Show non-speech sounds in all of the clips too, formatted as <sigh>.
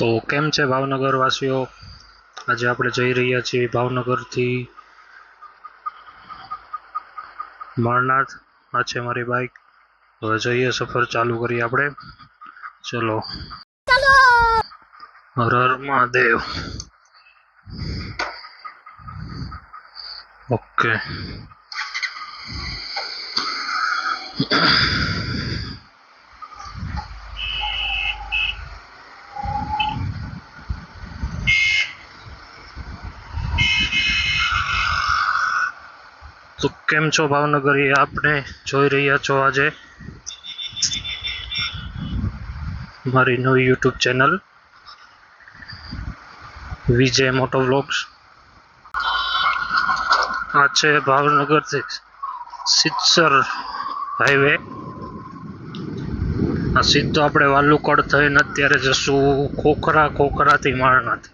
તો કેમ છે ભાવનગર વાસીઓ આજે આપણે જઈ રહ્યા છીએ ભાવનગરથી. મારનાથ, આ છે મારી બાઇક હવે જઈએ સફર ચાલુ કરીએ આપણે. ચલો. હર હર મહાદેવ. ઓકે. તો કેમ છો ભાવનગર એ આપણે જોઈ રહ્યા છો આજે? મારી નવી યુટ્યુબ ચેનલ વિજય મોટો વ્લોગ્સ આ છે ભાવનગરથી સિત્સર હાઈવે આ સીધો આપણે વાલુકડ થઈને અત્યારે જશું ખોખરા ખોખરાથી માળનાથ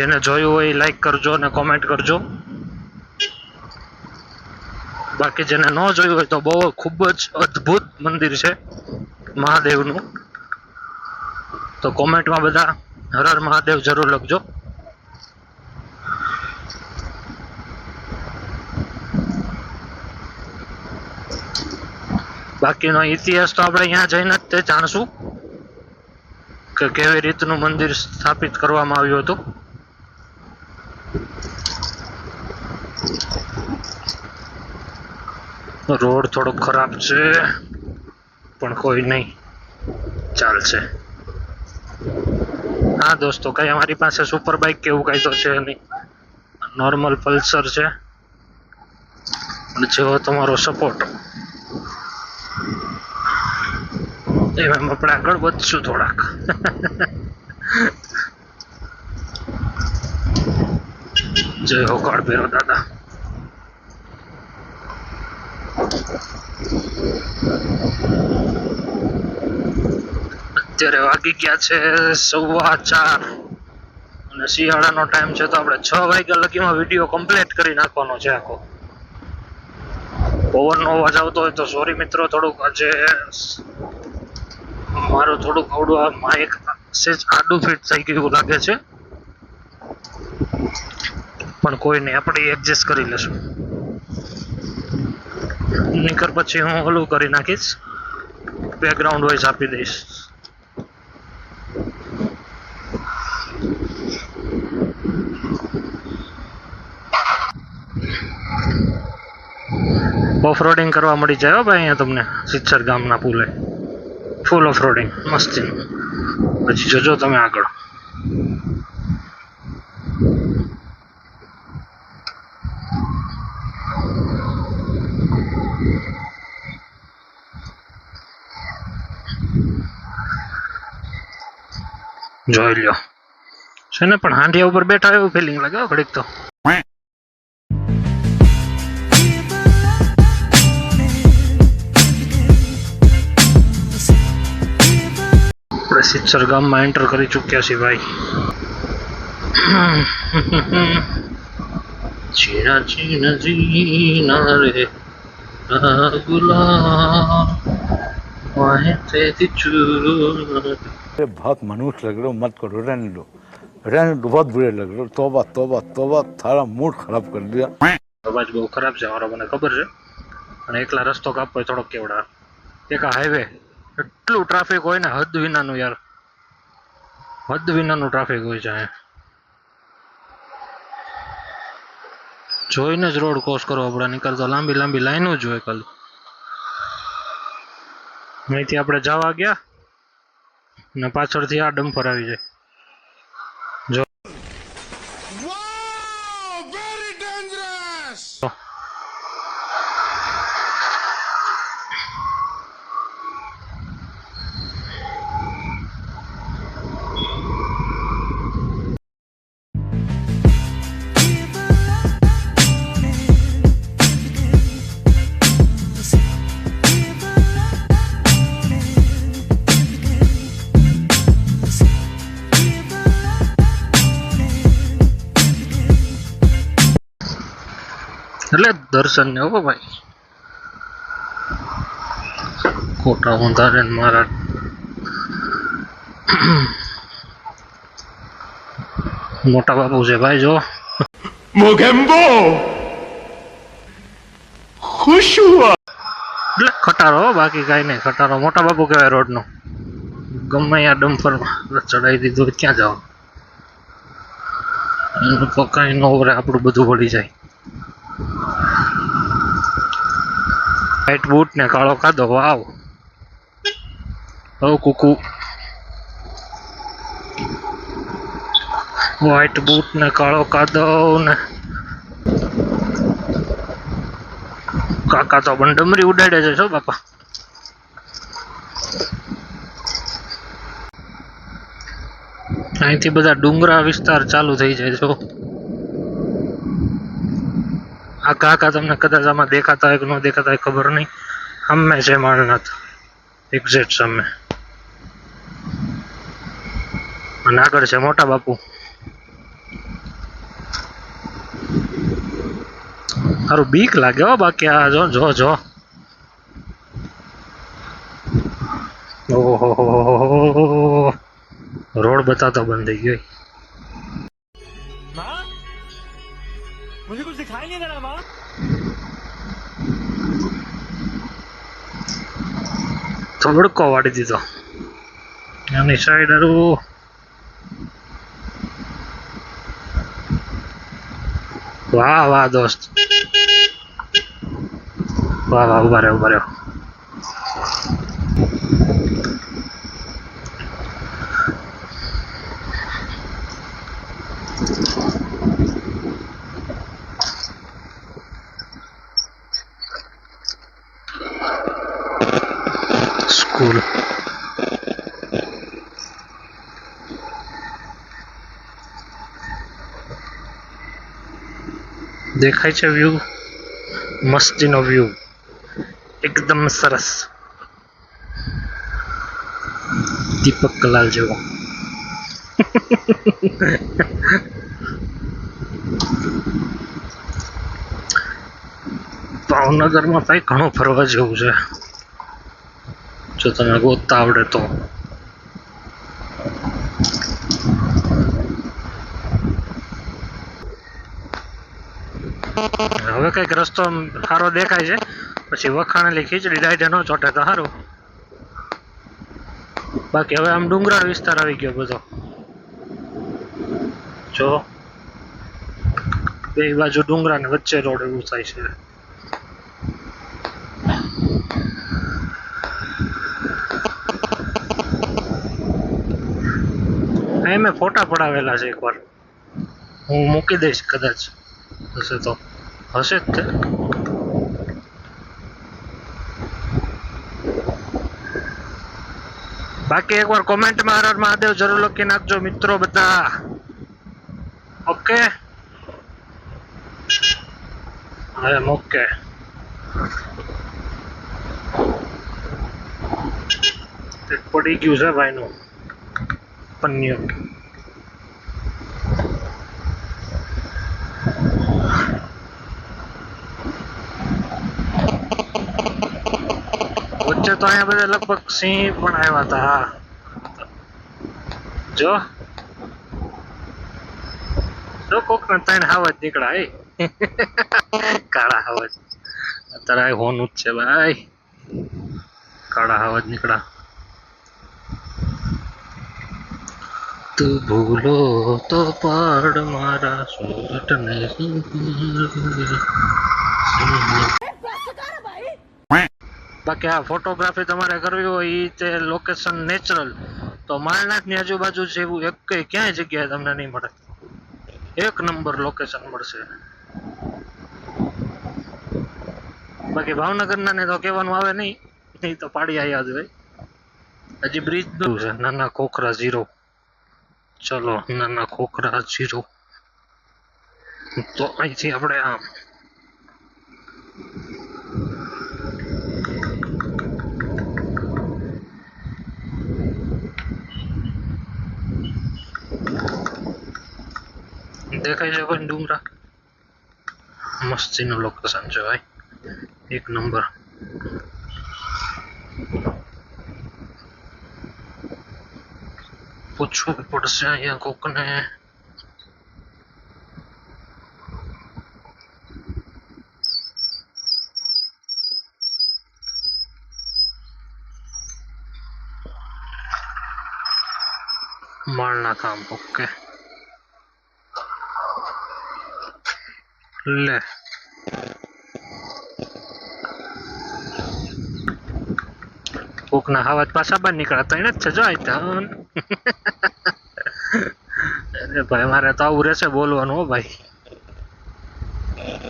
જેને જોયું હોય લાઈક કરજો અને કોમેન્ટ કરજો. બાકી જેને ન જોયું હોય તો બહુ ખૂબ જ અદ્ભુત મંદિર છે મહાદેવનું. તો કોમેન્ટમાં બધા હર હર મહાદેવ જરૂર લખજો. બાકીનો ઇતિહાસ તો આપણે અહીંયા જઈને જ તે જાણશું કે કેવી રીતનું મંદિર સ્થાપિત કરવામાં આવ્યું હતું. રોડ થોડો ખરાબ છે, પણ કોઈ નહીં. ચાલશે. હા, દોસ્તો, કઈ અમારી પાસે સુપર બાઇક કે એવું કઈ તો છે નહીં. નોર્મલ પલ્સર છે. જેવો તમારો સપોર્ટ એમ આપણે આગળ વધશું થોડાક. <laughs> જય હો ભેરો દાદા. અત્યારે વાગી ગયા છે સવા ચાર. અને શિયાળાનો ટાઈમ છે તો આપણે છ વાગ્યા લગીમાં વીડિયો કમ્પ્લીટ કરી નાખવાનો છે આખો. પવનનો અવાજ આવતો હોય તો સોરી મિત્રો, થોડુંક આજે મારું થોડુંક આવડું માઇક સેજ આડું ફિટ થઈ ગયું લાગે છે. પણ કોઈને આપણે એડજસ્ટ કરી લેશું. નીકર પછી હું ઓલું કરી નાખીશ. બેકગ્રાઉન્ડ વોઇસ આપી દઈશ. ઓફ રોડિંગ કરવા મળી જાય ભાઈ અહીંયા તમને સિત્સર ગામના પુલે. ફૂલ ઓફ રોડિંગ મસ્તી. પછી જજો તમે આગળ. જોઈ લ્યો. છે ને પણ હાંડિયા ઉપર બેઠા એવું ફિલિંગ લાગે ઘડીક તો. આપણે સિત્સર ગામમાં એન્ટર કરી ચૂક્યા છીએ ભાઈ. ચીણા ચીણા જીના રે. ગુલા વાહે તેરી ચૂર. बहुत मनुष्य लग रहे हो मत करो रहने दो रहने दो बहुत बुरे लग रहे हो तोबा तोबा तोबा थारा मूड खराब कर दिया અવાજ બહુ ખરાબ છે મારો મને ખબર છે અને એકલા રસ્તો કાપવો એ થોડોક કેવડા એક આ હાઈવે એટલું ટ્રાફિક હોય ને હદ વિનાનું યાર હદ વિનાનું ટ્રાફિક હોય છે અહીંયા જોઈને જ રોડ ક્રોસ કરવો પડે નીકળતો લાંબી લાંબી લાઈનો જ હોય ખાલી અહીંથી આપણે જવા ગયા ને પાછળથી આ ડમ્પર આવી જાય. એટલે દર્શન ને હો ભાઈ. ખોટા ઊંધારે મારા. મોટા બાપુ છે ભાઈ જો. મોગેમ્બો ખુશ હુઆ. એટલે ખટારો હો, બાકી કાંઈ નહીં ખટારો. મોટા બાપુ કહેવાય રોડનો. ગમે આ ડમ્પર ચડાવી દીધું ક્યાં જાઓ કાંઈ ન આપણું બધું પડી જાય. વ્હાઈટ બૂટ ને કાળો કાદો. વાવ. ઓ કુકુ. વ્હાઈટ બૂટ ને કાળો કાદો ને. કાકા તો પણ ડમરી ઉડાડે છે, શું બાપા? અહીંથી બધા ડુંગરા વિસ્તાર ચાલુ થઈ જાય છો આ કાકા તમને કદાચ આમાં દેખાતા હોય કે ન દેખાતા હોય, ખબર નહીં. અમે છે મારનાથ એક્ઝેક્ટ સામે અને આગળ છે મોટા બાપુ. સારું બીક લાગે હો બાકી આ જો જો જો. ઓહો. રોડ બતાતો બંધ થઈ ગયો. தெலுங்கடாமா તડકો વાળી દીધો એની સાઈડ હરવું વાહ વાહ દોસ્ત વાહ વાહ ઊભા રહ્યો ઊભા રહ્યો દેખાય છે વ્યૂ? મસ્તીનો વ્યૂ. એકદમ સરસ. દીપક કલાલ જેવો. ભાવનગરમાં ભાઈ ઘણું ફરવા જેવું છે. જો તમે ગોતતા આવડે તો. હવે રસ્તો સારો દેખાય છે. પછી વખાણેલી ખીચડી ડાયટે ન ચોટે તો સારું બાકી હવે આમ ડુંગરાળ વિસ્તાર આવી ગયો બધો. જો. બે બાજુ ડુંગરા ને વચ્ચે રોડ એવું થાય છે. મેં ફોટા પડાવેલા છે એકવાર. હું મૂકી દઈશ કદાચ. હશે તો. હશે જ તે. બાકી એકવાર કોમેન્ટમાં હર મહાદેવ જરૂર લખી નાખજો મિત્રો બધા. ઓકે હવે ઓકે પડી ગયું છે ભાઈનું. પન્યું વચ્ચે તો અહીંયા બધા લગભગ સિંહ પણ આવ્યા હતા, હા. જો. જો કોક ને ત્રણ હાવજ નીકળાય. કાળા હાવજ. અત્યારે હોનું જ છે ભાઈ. કાળા હાવજ નીકળ્યા. તું ભૂલો તો પાડ મારા સુરત ને બાકી આ ફોટોગ્રાફી તમારે કરવી હોય એ તે લોકેશન નેચરલ તો માલનાથની આજુબાજુ જેવું એક ક્યાંય જગ્યાએ તમને નહીં મળે. એક નંબર લોકેશન મળશે. બાકી ભાવનગરના ને તો કહેવાનું આવે નહીં. નહીં તો પાડિયા યાદ હોય. હજી બ્રિજ દૂર છે. નાના ખોખરા ઝીરો ચલો, નાના ખોખરા ઝીરો તો અહીંથી આપણે આમ દેખાય છે ભાઈ ડુંગરા મસ્તીનું લોકેશન છે ભાઈ એક નંબર પૂછવું પડશે અહીંયા કોકને માળના કામ ઓકે લે. કોકના હાવાજ પાછા બહાર નીકળ્યા એને જ છે, જો ભાઈ, મારે તો આવું રહેશે બોલવાનું, હો ભાઈ.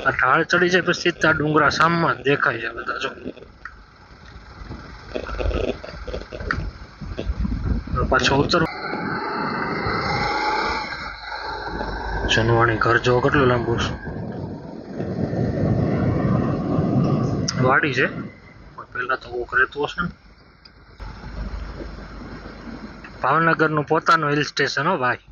આ ઢાળ ચડી જાય, પછી સીધા ડુંગરા સામમાં દેખાય છે બધા, જો. પાછો ઉતર. જનવાણી ઘર જો કેટલું લાંબુ છે. વાડી છે. પણ પેલા તો કોક રહેતું હશે ને. ભાવનગરનું પોતાનું હિલ સ્ટેશન હો ભાઈ.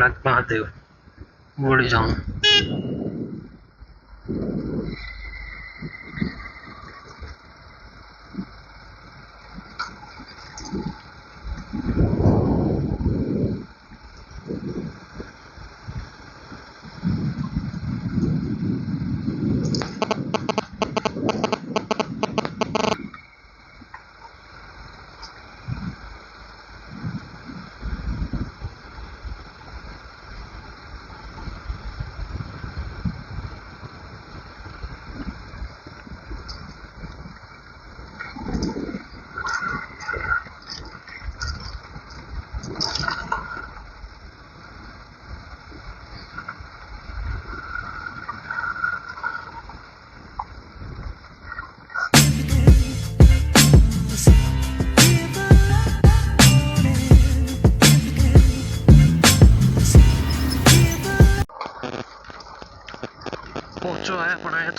બાળનાથ મહાદેવ વળી જાઉં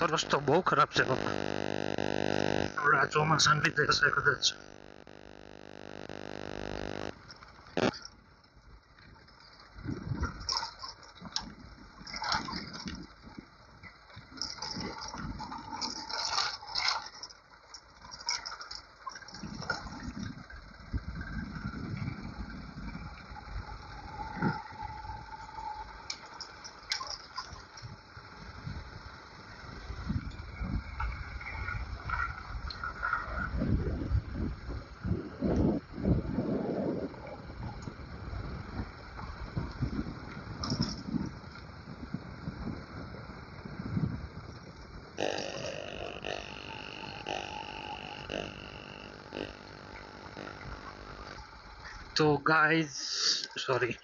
તો રસ્તો બહુ ખરાબ છે આ ચોમાસાને લીધે હશે કદાચ So guys, sorry.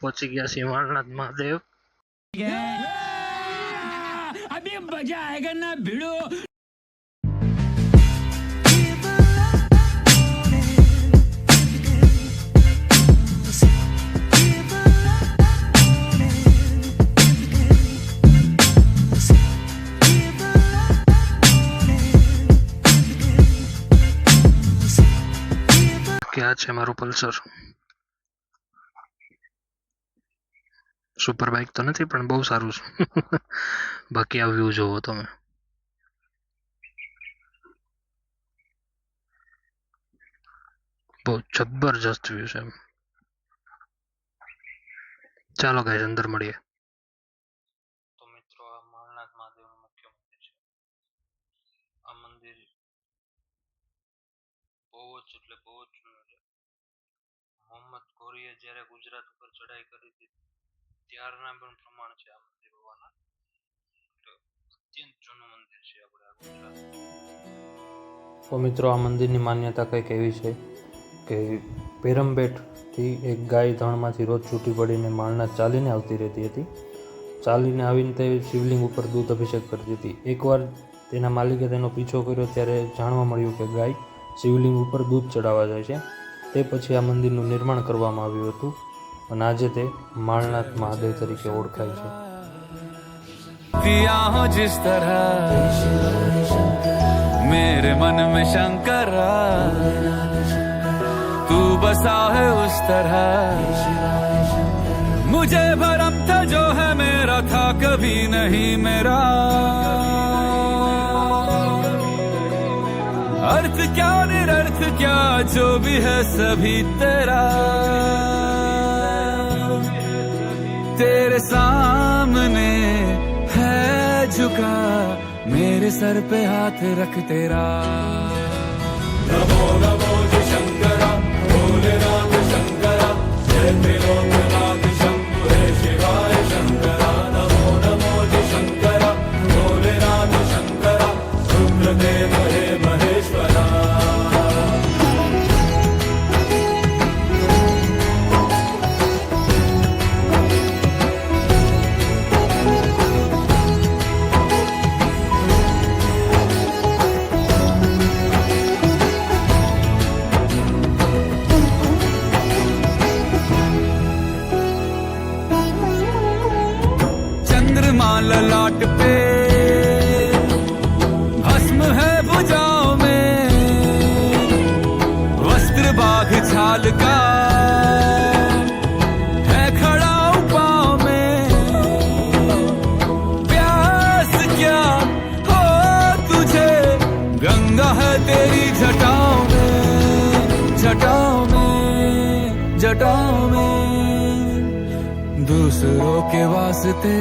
Portuguese man, not Madev. Yeah! I'm in Bajaj, I'm આ છે મારું પલ્સર સુપર બાઇક તો નથી પણ બહુ સારું છે બાકી આ વ્યૂ જોવો તમે બહુ જબરજસ્ત વ્યૂ છે એમ ચાલો ગાઈસ અંદર મળીએ તો મિત્રો આ માળનાથ મહાદેવનું મુખ્ય મંદિર છે આ મંદિર બહુ જ એટલે બહુ જ જૂનું છે મોહમ્મદ ઘોરીએ જ્યારે ગુજરાત ઉપર ચઢાઈ કરી હતી, ત્યારના પણ પ્રમાણ છે આ મંદિર હોવાના. અત્યંત જૂનું મંદિર છે આપણે આ ગુજરાત. તો મિત્રો, આ મંદિરની માન્યતા કંઈક એવી છે કે પેરમબેટથી એક ગાય ધણમાંથી રોજ છૂટી પડીને માળના ચાલીને આવતી રહેતી હતી. ચાલીને આવીને તે શિવલિંગ ઉપર દૂધ અભિષેક કરતી હતી. એકવાર તેના માલિકે તેનો પીછો કર્યો ત્યારે જાણવા મળ્યું કે ગાય શિવલિંગ ઉપર દૂધ ચડાવવા જાય છે. તે પછી આ મંદિરનું નિર્માણ કરવામાં આવ્યું હતું અને આજે તે માળનાથ મહાદેવ તરીકે ઓળખાય છે दिया हो जिस तरह मेरे मन में शंकर तू बसा है उस तरह मुझे भरम था जो है मेरा था कभी नहीं मेरा अर्थ क्या निरर्थ क्या, जो भी है सभी तेरा। तेरे सामने है झुका, मेरे सर पे हाथ रख तेरा। नमो नमो शंकरा भोलेनाथ शंकरा, जय त्रिलोकनाथ शंभु नमो नमो शंकरा भोलेनाथ शंकरा रुद्रदेव बाघ छाल का है खड़ा पाँव में। प्यास क्या हो तुझे? गंगा है तेरी जटाओं में जटाओं में जटाओं में। दूसरों के वास्ते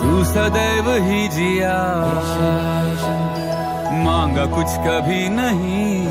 तू सदैव ही जिया। मांगा कुछ कभी नहीं।